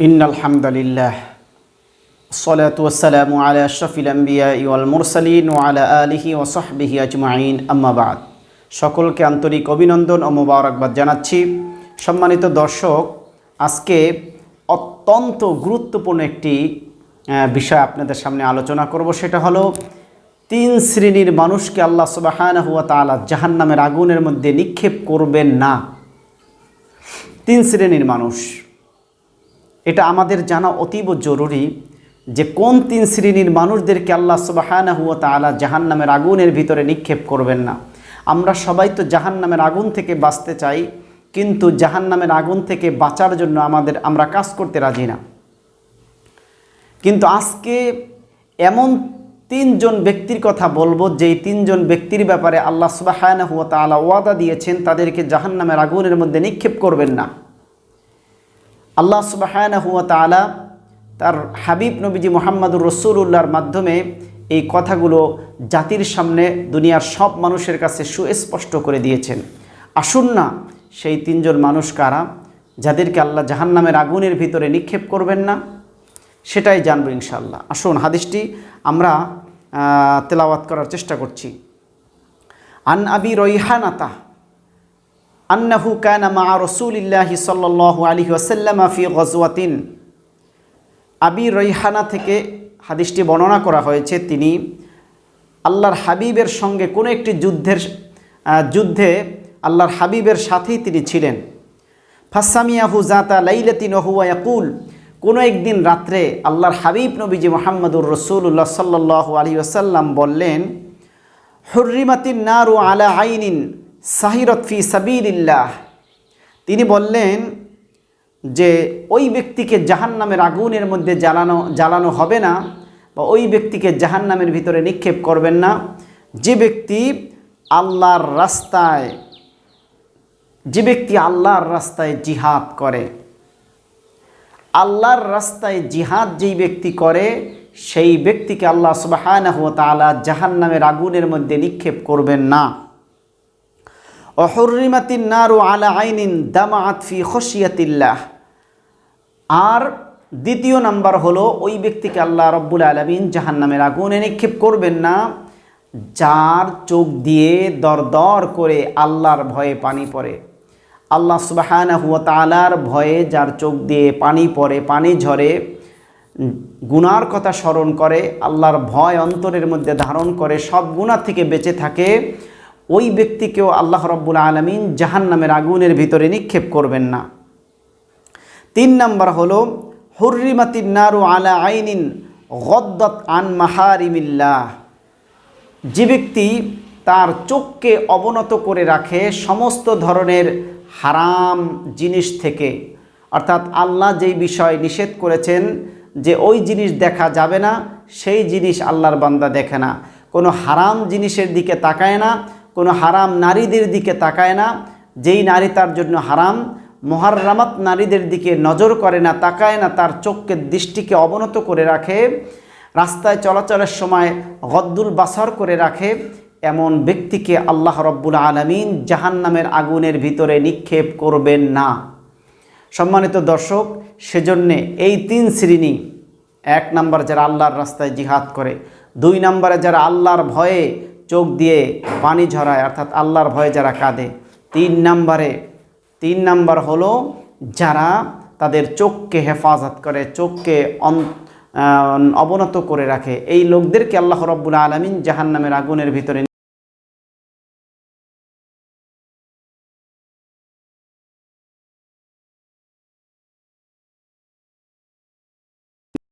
إن الحمد لله الصلاة والسلام على أشرف الأنبياء والمرسلين وعلى آله وصحبه أجمعين أما بعد সকলকে আন্তরিক অভিনন্দন ও মোবারকবাদ জানাচ্ছি সম্মানিত দর্শক আজকে অত্যন্ত গুরুত্বপূর্ণ একটি আহ, বিষয় আপনাদের সামনে আলোচনা করব সেটা হলো তিন শ্রেণীর মানুষকে আল্লাহ সুবাহান হুয়া তালা জাহান্নামের আগুনের মধ্যে নিক্ষেপ করবেন না তিন শ্রেণীর মানুষ এটা আমাদের জানা অতীব জরুরি যে কোন তিন শ্রেণির মানুষদেরকে আল্লাহ সুবাহানা হুয়া তালা জাহান নামের আগুনের ভিতরে নিক্ষেপ করবেন না। আমরা সবাই তো জাহান্নামের আগুন থেকে বাঁচতে চাই, কিন্তু জাহান্নামের আগুন থেকে বাঁচার জন্য আমাদের, আমরা কাজ করতে রাজি না। কিন্তু আজকে এমন তিনজন ব্যক্তির কথা বলব, যেই তিনজন ব্যক্তির ব্যাপারে আল্লাহ সুবাহানা হুয়া তালা ওয়াদা দিয়েছেন, তাদেরকে জাহান্নামের আগুনের মধ্যে নিক্ষেপ করবেন না। আল্লাহ সুবাহানা হুয়া তালা তার হাবিব নবীজি মোহাম্মদুর রসুল্লাহর মাধ্যমে এই কথাগুলো জাতির সামনে দুনিয়ার সব মানুষের কাছে সুস্পষ্ট করে দিয়েছেন। আসুন না সেই তিনজন মানুষ কারা যাদেরকে আল্লাহ জাহান্নামের আগুনের ভিতরে নিক্ষেপ করবেন না, সেটাই জানব ইনশাল্লাহ আসুন, হাদিসটি আমরা তেলাওয়াত করার চেষ্টা করছি। আন আবি রৈহানাতা আন্নাহু কানা মা রসুলিল্লাহি সাল্লাল্লাহু আলাইহি ওয়াসাল্লাম ফি গজওয়াতিন আবি রৈহানা থেকে হাদিসটি বর্ণনা করা হয়েছে, তিনি আল্লাহর হাবিবের সঙ্গে কোনো একটি যুদ্ধের যুদ্ধে আল্লাহর হাবিবের সাথেই তিনি ছিলেন। ফাসামিয়াহু জাতা লাইলাতিন ওহুয়া ইয়াকুল। কোনো একদিন রাত্রে আল্লাহর হাবিব নবীজি মোহাম্মদুর রসুল্লাহ সাল্লাহ আলী আসাল্লাম বললেন, হুর্রিমাতিন নারু আলা আইনিন সাহিরত ফি সাবিলিল্লাহ। তিনি বললেন যে, ওই ব্যক্তিকে জাহান্নামের আগুনের মধ্যে জ্বালানো জ্বালানো হবে না বা ওই ব্যক্তিকে জাহান্নামের ভিতরে নিক্ষেপ করবেন না। যে ব্যক্তি আল্লাহর রাস্তায়, যে ব্যক্তি আল্লাহর রাস্তায় জিহাদ করে, আল্লাহর রাস্তায় জিহাদ যেই ব্যক্তি করে, সেই ব্যক্তিকে আল্লাহ সুবাহানহ তালা জাহান্নামের আগুনের মধ্যে নিক্ষেপ করবেন না। অহরিমাতিন নারু আলা আইনিন দামাত ফি খসিয়াতিল্লাহ আর দ্বিতীয় নাম্বার হলো, ওই ব্যক্তিকে আল্লাহ রব্বুল আলমিন জাহান্নামের আগুনে নিক্ষেপ করবেন না, যার চোখ দিয়ে দর দর করে আল্লাহর ভয়ে পানি পড়ে। আল্লাহ সুবাহানা হুয়া তালার ভয়ে যার চোখ দিয়ে পানি পড়ে, পানি ঝরে, গুনার কথা স্মরণ করে, আল্লাহর ভয় অন্তরের মধ্যে ধারণ করে, সব গুণা থেকে বেঁচে থাকে। ওই ব্যক্তিকেও আল্লাহ রব্বুল আলমিন জাহান্নামের আগুনের ভিতরে নিক্ষেপ করবেন না। তিন নম্বর হলো হুর্রিমাতিন নারু আলা আইনিন গদ্দত আন মাহারিমিল্লাহ। যে ব্যক্তি তার চোখকে অবনত করে রাখে সমস্ত ধরনের হারাম জিনিস থেকে। অর্থাৎ আল্লাহ যেই বিষয় নিষেধ করেছেন যে ওই জিনিস দেখা যাবে না, সেই জিনিস আল্লাহর বান্দা দেখে না। কোনো হারাম জিনিসের দিকে তাকায় না কোনো হারাম নারীদের দিকে তাকায় না, যেই নারী তার জন্য হারাম মহারামাত নারীদের দিকে নজর করে না, তাকায় না, তার চোখকে দৃষ্টিকে অবনত করে রাখে, রাস্তায় চলাচলের সময় গদ্দুল বাসর করে রাখে, এমন ব্যক্তিকে আল্লাহ রব্বুল আলমিন জাহান্নামের আগুনের ভিতরে নিক্ষেপ করবেন না। সম্মানিত দর্শক, সেজন্যে এই তিন শ্রেণি, এক নাম্বার যারা আল্লাহর রাস্তায় জিহাদ করে, দুই নম্বরে যারা আল্লাহর ভয়ে চোখ দিয়ে পানি ঝরায়, অর্থাৎ আল্লাহর ভয়ে যারা কাঁদে। তিন নাম্বারে, তিন নাম্বার হলো যারা তাদের চোখকে হেফাজত করে, চোখকে অবনত করে রাখে। এই লোকদেরকে আল্লাহ রব্বুল আলমিন জাহান্নামের আগুনের ভিতরে